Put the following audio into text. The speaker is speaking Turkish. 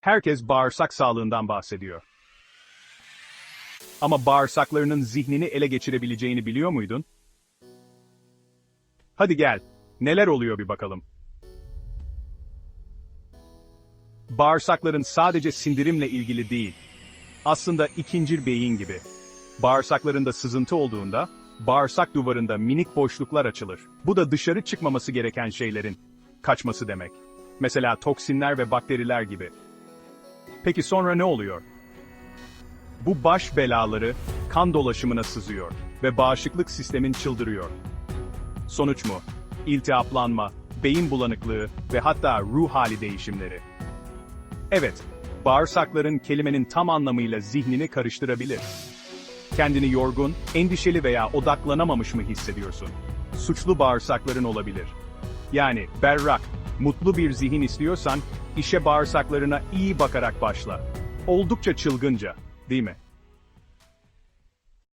Herkes bağırsak sağlığından bahsediyor. Ama bağırsaklarının zihnini ele geçirebileceğini biliyor muydun? Hadi gel, neler oluyor bir bakalım. Bağırsakların sadece sindirimle ilgili değil. Aslında ikincil beyin gibi. Bağırsaklarında sızıntı olduğunda, bağırsak duvarında minik boşluklar açılır. Bu da dışarı çıkmaması gereken şeylerin kaçması demek. Mesela toksinler ve bakteriler gibi. Peki sonra ne oluyor? Bu baş belaları kan dolaşımına sızıyor ve bağışıklık sistemin çıldırıyor. Sonuç mu? İltihaplanma, beyin bulanıklığı ve hatta ruh hali değişimleri. Evet, bağırsakların kelimenin tam anlamıyla zihnini karıştırabilir. Kendini yorgun, endişeli veya odaklanamamış mı hissediyorsun? Suçlu bağırsakların olabilir. Yani berrak, mutlu bir zihin istiyorsan, işe bağırsaklarına iyi bakarak başla. Oldukça çılgınca, değil mi?